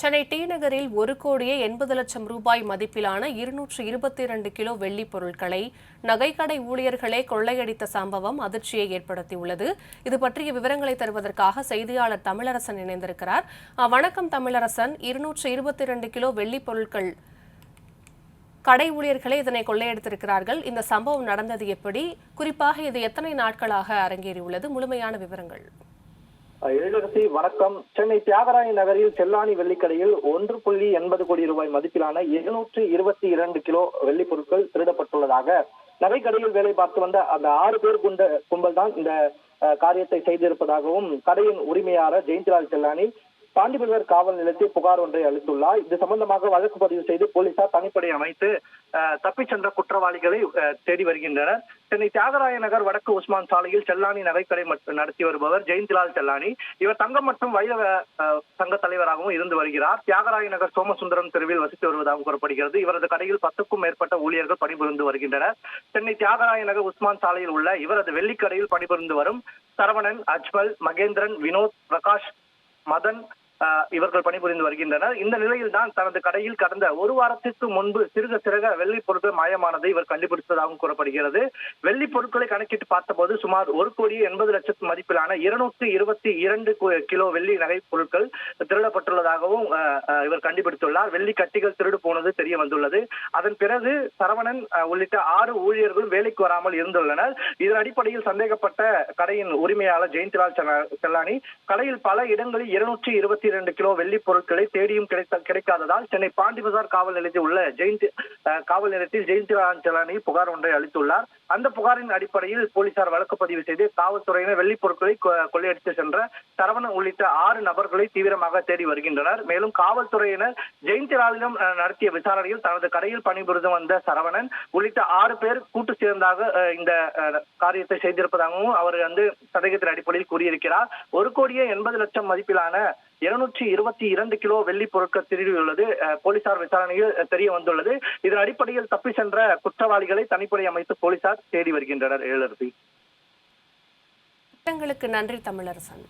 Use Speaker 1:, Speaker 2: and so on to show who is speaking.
Speaker 1: Chennai D நகரில் ஒரு கோடியே எண்பது லட்சம் ரூபாய் மதிப்பிலான இருநூற்று இருபத்தி இரண்டு கிலோ வெள்ளிப் பொருட்களை நகைக்கடை ஊழியர்களே கொள்ளையடித்த சம்பவம் அதிர்ச்சியை ஏற்படுத்தியுள்ளது. இது பற்றிய விவரங்களை தருவதற்காக செய்தியாளர் தமிழரசன் இணைந்திருக்கிறார். வணக்கம் தமிழரசன். இருநூற்று இருபத்தி இரண்டு கிலோ வெள்ளிப் பொருட்கள் கடை ஊழியர்களே இதனை கொள்ளையடித்திருக்கிறார்கள். இந்த சம்பவம் நடந்தது எப்படி? குறிப்பாக இது எத்தனை நாட்களாக அரங்கேறியுள்ளது? முழுமையான விவரங்கள்.
Speaker 2: எழிலரசி வணக்கம். சென்னை தியாகராய நகரில் செல்லாணி வெள்ளிக்கடையில் ஒன்று புள்ளி எண்பது கோடி ரூபாய் மதிப்பிலான இருநூற்றி இருபத்தி இரண்டு கிலோ வெள்ளி பொருட்கள் திருடப்பட்டுள்ளதாக நகைக்கடையில் வேலை பார்த்து வந்த அந்த ஆறு பேர் கொண்ட கும்பல் தான் இந்த காரியத்தை செய்திருப்பதாகவும் கடையின் உரிமையாளர் ஜெயந்திலால் செல்லானி பாண்டிபுரம் காவல் நிலையத்தில் புகார் ஒன்றை அளித்துள்ளார். இது சம்பந்தமாக வழக்கு பதிவு செய்து போலீசார் தனிப்படை அமைத்து அஹ், தப்பிச் சென்ற குற்றவாளிகளை அஹ், தேடி வருகின்றனர். சென்னை தியாகராய நகர் வடக்கு உஸ்மான் சாலையில் செல்லானி நகைக்கடை நடத்தி வருபவர் ஜெயந்திலால் செல்லானி இவர் தங்கம் மற்றும் வைரவ அஹ், சங்க தலைவராகவும் இருந்து வருகிறார். தியாகராய நகர் சோமசுந்தரம் தெருவில் வசித்து வருவதாக கூறப்படுகிறது. இவரது கடையில் பத்துக்கும் மேற்பட்ட ஊழியர்கள் பணிபுரிந்து வருகின்றனர். சென்னை தியாகராய நகர் உஸ்மான் சாலையில் உள்ள இவரது வெள்ளிக்கடையில் பணிபுரிந்து வரும் சரவணன் அஜ்மல் மகேந்திரன் வினோத் பிரகாஷ் மதன் இவர்கள் பணிபுரிந்து வருகின்றனர். இந்த நிலையில் தான் தனது கடையில் கடந்த ஒரு வாரத்திற்கு முன்பு சிறுக சிறுக வெள்ளி பொருட்கள் மாயமானதை இவர் கண்டுபிடித்ததாகவும் கூறப்படுகிறது. வெள்ளி பொருட்களை கணக்கிட்டு பார்த்தபோது சுமார் ஒரு கோடி எண்பது லட்சத்து மதிப்பிலான இருநூத்தி இருபத்தி இரண்டு கிலோ வெள்ளி நகை பொருட்கள் திருடப்பட்டுள்ளதாகவும் இவர் கண்டுபிடித்துள்ளார். வெள்ளி கட்டிகள் திருடு போனது தெரிய வந்துள்ளது. அதன் பிறகு சரவணன் உள்ளிட்ட ஆறு ஊழியர்களும் வேலைக்கு வராமல் இருந்துள்ளனர். இதன் அடிப்படையில் சந்தேகப்பட்ட கடையின் உரிமையாளர் ஜெயந்திலால் செல்லானி கடையில் பல இடங்களில் இருநூற்றி இருபத்தி இருபத்தி இரண்டு கிலோ வெள்ளி பொருட்களை தேடியும் கிடைத்த கிடைக்காததால் சென்னை பாண்டி பஜார் காவல் நிலையத்தில் உள்ள ஜெயந்தி காவல் நிலையத்தில் ஜெயந்தி செல்லானி புகார் ஒன்றை அளித்துள்ளார். அந்த புகாரின் அடிப்படையில் போலீசார் வழக்கு பதிவு செய்து காவல்துறையினர் வெள்ளி பொருட்களை கொள்ளையடித்து சென்ற சரவணன் உள்ளிட்ட ஆறு நபர்களை தீவிரமாக தேடி வருகின்றனர். மேலும் காவல்துறையினர் ஜெயந்திலாலிடம் அஹ், நடத்திய விசாரணையில் தனது கடையில் பணிபுரிந்து வந்த சரவணன் உள்ளிட்ட ஆறு பேர் கூட்டு சேர்ந்தாக இந்த காரியத்தை செய்திருப்பதாகவும் அவர் வந்து சந்தேகத்தின் அடிப்படையில் கூறியிருக்கிறார். ஒரு கோடியே எண்பது லட்சம் மதிப்பிலான இருநூற்றி இருபத்தி இரண்டு கிலோ வெள்ளி பொருட்கள் திருடியுள்ளது. போலீசார் விசாரணையில் தெரிய வந்துள்ளது. இதன் அடிப்படையில் தப்பி சென்ற குற்றவாளிகளை தனிப்படை அமைத்து போலீசார் தேடி வருகின்றனர்.
Speaker 1: எழுதி. நன்றி தமிழரசன்.